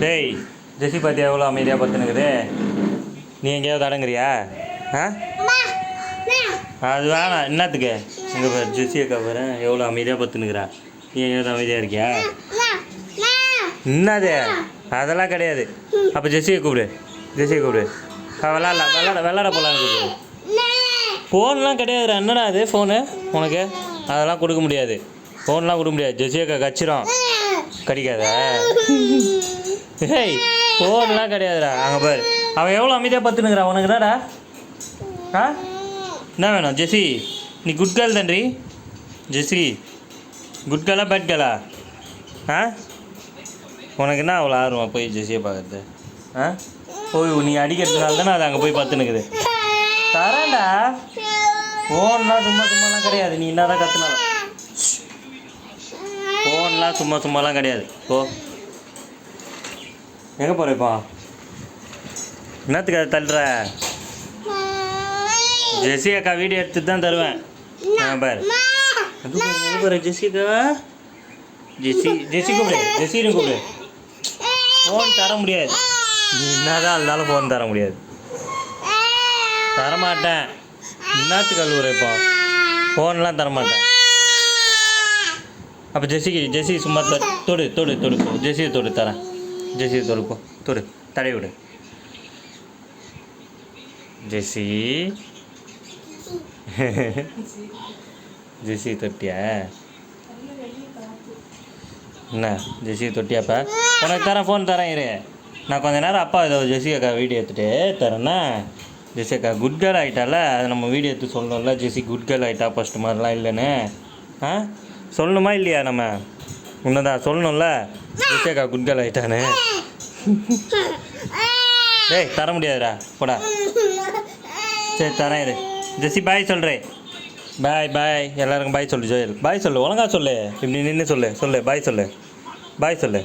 டேய் ஜெசி பாத்தியா எவ்வளோ அமைதியாக பத்துனுக்குது நீ எங்கேயாவது அடங்குறியா? ஆ? அது வேணாம் என்னத்துக்கு? இங்கே பாரு ஜெசி அக்கா பாரு எவ்வளோ அமைதியாக பத்துனுக்குறா நீ எங்கேயாவது அமைதியாக இருக்கியா? என்னது? அதெல்லாம் கிடையாது. அப்போ ஜெசியை கூப்பிடு. ஜெசியை கூப்பிடு. விளாட்ல விளாட விளாட போகலான்னு கூப்பிடு. ஃபோன்லாம் கிடையாதுடா. என்னடா அது ஃபோனு உனக்கு? அதெல்லாம் கொடுக்க முடியாது. ஃபோன்லாம் கொடுக்க முடியாது. அக்கா கச்சிரும். கடிக்காத. ஏய் ஃபோன்லாம் கிடையாதுடா. அங்கே பாரு. அவன் எவ்வளோ அமைதியாக பத்துனுங்கிறான் உனக்கு என்னடா? ஆ? என்ன வேணும்? ஜெஸ்ஸி நீ குட் கேர்ள் தன்றி. ஜெஸ்ஸி குட் கேர்லா பேட் கேர்லா ஆ? உனக்கு என்ன அவ்வளோ ஆர்வம் போய் ஜெசியை பார்க்கறது? ஆ? போய் நீ அடிக்கிறதுனால தானே அது அங்கே போய் பார்த்துனுக்குது தரேன்டா. ஃபோன்லாம் சும்மா சும்மாலாம் கிடையாது. நீ என்னதான் கற்றுனாலும் ஃபோன்லாம் சும்மா சும்மாலாம் கிடையாது. போ. எங்கே போகிற இப்போ? என்னத்துக்கு அதை தள்ளுற? ஜெசி அக்கா வீடியோ எடுத்து தான் தருவேன். பாரு. அது பாரு, பாரு ஜெசி ஜெசி ஜெசி கூப்பிடு. ஜெசின்னு கூப்பிடு. ஃபோன் தர முடியாது. என்னதான் இருந்தாலும் ஃபோன் தர முடியாது. தரமாட்டேன். என்னத்துக்கு அழுவுற இப்போ? ஃபோன்லாம் தரமாட்டேன். அப்போ ஜெசிக்கு ஜெசி சும்மா தொடு தொடு தொடு போ. ஜெசியை தொடு தரேன். ஜெசி தொடு போ தொடு தடை விடு ஜெசி ஜெசி தொட்டியா என்ன ஜெசி தொட்டியாப்பா உனக்கு தரேன் ஃபோன் தரேன் இரு நான் கொஞ்ச நேரம் அப்பா இதை ஜெசி அக்கா வீடியோ எடுத்துகிட்டு தரேன்னா ஜெசி அக்கா குட் கேர்ள் ஆகிட்டால அதை நம்ம வீடியோ எடுத்து சொல்லணும்ல ஜெசி குட் கேர்ள் ஆகிட்டா ஃபஸ்ட்டு மாதிரிலாம் இல்லைன்னு ஆ சொல்லணுமா இல்லையா நம்ம உன்னதான் சொல்லணும்ல? அக்கா குட் கேர்ள் ஆகிட்டான்னு டேய் தர முடியாதுடா. போடா. சரி தரேன் இரு. ஜெசி பாய் சொல்கிறேன் பாய் பாய் எல்லாருக்கும் பாய் சொல்லு ஜோயல். பாய் சொல்லு ஒழுங்கா சொல்லு. இப்படி நின்று சொல்லு சொல்லு பாய் சொல்லு. பாய் சொல்லு.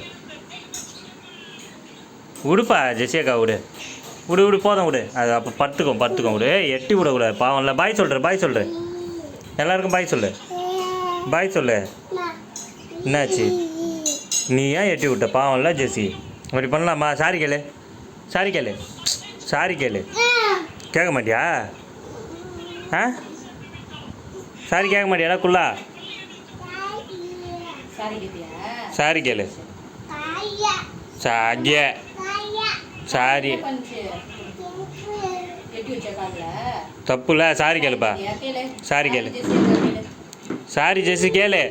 விடுப்பா ஜெசியக்கா விடு விடு விடு போதும் விடு அது அப்போ பத்துக்கும் பத்துக்கும் விடு எட்டி விடக்கூடாது பாவம்ல. பாய் சொல்கிறேன் பாய் சொல்கிறேன் எல்லாருக்கும் பாய் சொல்லு. பாய் சொல்லு. என்னாச்சு? நீ ஏன் எட்டி விட்ட? பாவம்ல ஜெசி. அப்படி பண்ணலாமா? சாரி கேளு. சாரி கேளு. சாரி கேளு. கேட்க மாட்டியா? ஆ? சாரி கேட்க மாட்டியாடா குள்ளா சாரி கேளு. சாரிய சாரி. தப்புல. சாரி கேளுப்பா. கேளு? சாரி கேளு. சாரி ஜெசி கேளு.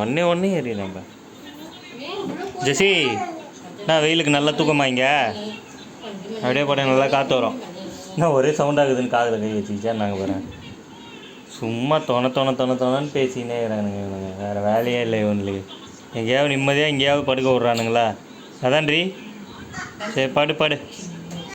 ஒன்றே ஒன்றே ஏறி நம்ம. ஜெசி நான் வெயிலுக்கு நல்லா தூக்கமா இங்கே அப்படியே போட நல்லா காற்று வரும். என்ன ஒரே சவுண்ட் ஆகுதுன்னு காதில் கை வச்சுக்கிச்சா நாங்கள் போகிறேன் சும்மா தொண தொண தொண தொணன்னு பேசினே இருக்கிறானுங்க இவனுங்க. வேறு வேலையே இல்லை இவனுக்கு. எங்கேயாவது நிம்மதியாக எங்கேயாவது படுக்க விட்றானுங்களா? அதான்றி சரி பாடு பாடு.